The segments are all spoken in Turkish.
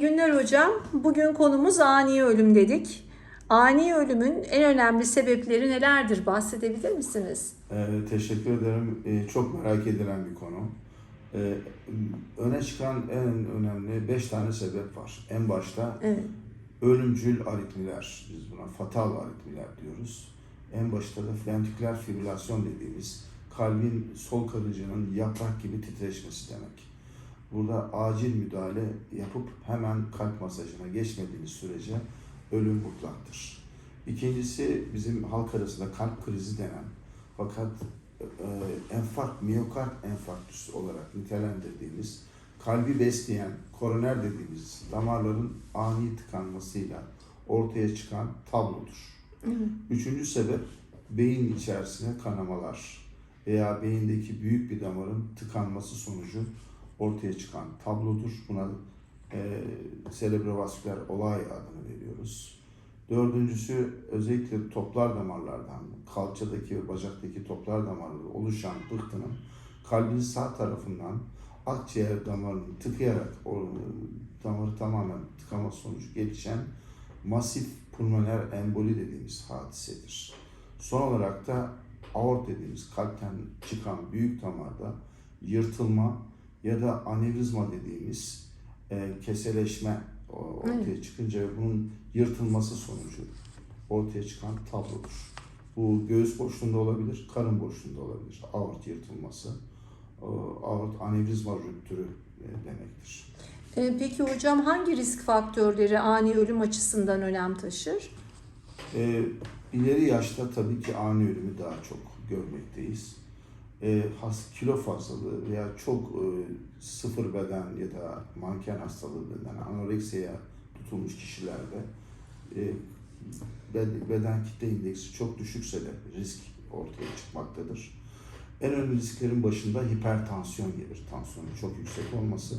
Günler hocam. Bugün konumuz ani ölüm dedik. Ani ölümün en önemli sebepleri nelerdir? Bahsedebilir misiniz? Ee, teşekkür ederim. Ee, çok merak edilen bir konu. Ee, öne çıkan en önemli beş tane sebep var. En başta Evet. ölümcül aritmiler. Biz buna fatal aritmiler diyoruz. En başta da ventriküler fibrilasyon dediğimiz kalbin sol karıcının yaprak gibi titreşmesi demek. Burada acil müdahale yapıp hemen kalp masajına geçmediğimiz sürece ölüm mutlaktır. İkincisi bizim halk arasında kalp krizi denen fakat e, enfarkt, miyokard enfarktüsü olarak nitelendirdiğimiz kalbi besleyen koroner dediğimiz damarların ani tıkanmasıyla ortaya çıkan tablodur. Üçüncü sebep beyin içerisine kanamalar veya beyindeki büyük bir damarın tıkanması sonucu ortaya çıkan tablodur. Buna e, serebrovasküler olay adını veriyoruz. Dördüncüsü özellikle toplar damarlardan, kalçadaki ve bacaktaki toplar damarları oluşan pıhtının kalbin sağ tarafından akciğer damarını tıkayarak o damarı tamamen tıkama sonucu gelişen masif pulmoner emboli dediğimiz hadisedir. Son olarak da aort dediğimiz kalpten çıkan büyük damarda yırtılma ya da anevrizma dediğimiz e, keseleşme ortaya çıkınca ve bunun yırtılması sonucu ortaya çıkan tablodur. Bu göğüs boşluğunda olabilir, karın boşluğunda olabilir. Aort yırtılması, aort anevrizma rüptürü e, demektir. Ee, Peki hocam hangi risk faktörleri ani ölüm açısından önem taşır? E, ileri yaşta tabii ki ani ölümü daha çok görmekteyiz. E, has, kilo fazlalığı veya çok e, sıfır beden ya da manken hastalığı denen anoreksiye tutulmuş kişilerde e, bed- beden kitle indeksi çok düşükse de risk ortaya çıkmaktadır. En önemli risklerin başında hipertansiyon gelir. Tansiyonun çok yüksek olması,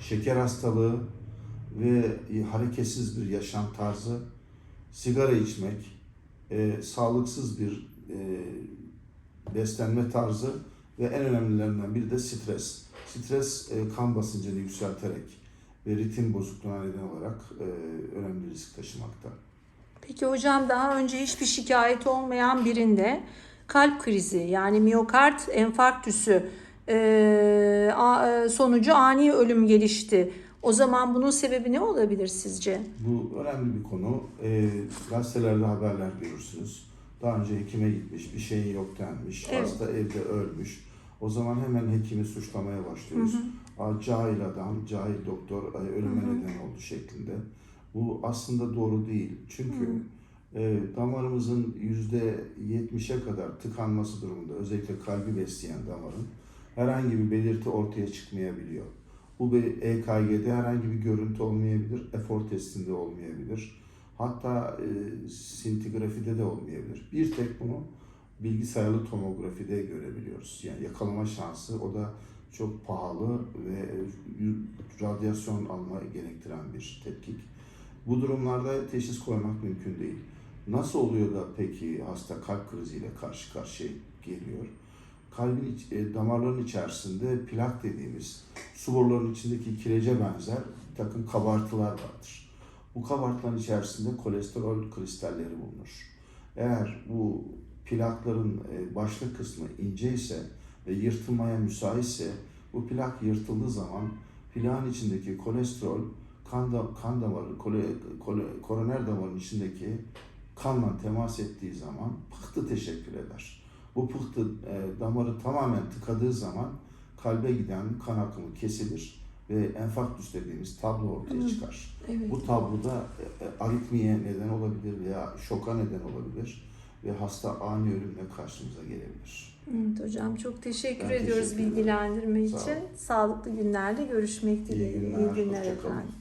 şeker hastalığı ve hareketsiz bir yaşam tarzı, sigara içmek, e, sağlıksız bir e, beslenme tarzı ve en önemlilerinden biri de stres. Stres e, kan basıncını yükselterek ve ritim bozukluğuna neden olarak e, önemli risk taşımakta. Peki hocam daha önce hiçbir şikayet olmayan birinde kalp krizi yani miyokard enfarktüsü e, sonucu ani ölüm gelişti. O zaman bunun sebebi ne olabilir sizce? Bu önemli bir konu. E, gazetelerde haberler görürsünüz. Daha önce hekime gitmiş, bir şeyin yok denmiş, Evet. hasta evde ölmüş. O zaman hemen hekimi suçlamaya başlıyoruz. Aa, cahil adam, cahil doktor ölüme neden oldu şeklinde. Bu aslında doğru değil. Çünkü e, damarımızın yüzde 70'e kadar tıkanması durumunda özellikle kalbi besleyen damarın herhangi bir belirti ortaya çıkmayabiliyor. Bu bir EKG'de herhangi bir görüntü olmayabilir, efor testinde olmayabilir. Hatta e, sintigrafide de olmayabilir. Bir tek bunu bilgisayarlı tomografide görebiliyoruz. Yani yakalama şansı o da çok pahalı ve radyasyon alma gerektiren bir tetkik. Bu durumlarda teşhis koymak mümkün değil. Nasıl oluyor da peki hasta kalp kriziyle karşı karşıya geliyor? Kalbin e, damarların içerisinde plak dediğimiz su borularının içindeki kirece benzer takım kabartılar vardır. Bu kabartıların içerisinde kolesterol kristalleri bulunur. Eğer bu plakların e, başlık kısmı ince ise ve yırtılmaya müsaitse bu plak yırtıldığı zaman plağın içindeki kolesterol kan, da, kan damarı, kole, kole, koroner damarın içindeki kanla temas ettiği zaman pıhtı teşekkür eder. Bu pıhtı e, damarı tamamen tıkadığı zaman kalbe giden kan akımı kesilir ve enfarktüs dediğimiz tablo ortaya çıkar. Evet. Bu tabloda e, e, aritmiye neden olabilir veya şoka neden olabilir ve hasta ani ölümle karşımıza gelebilir. Evet hocam çok teşekkür Ben ediyoruz teşekkür bilgilendirme Sağ için. olun. Sağlıklı günlerde görüşmek İyi dileğiyle. günler, İyi günler kalın. efendim.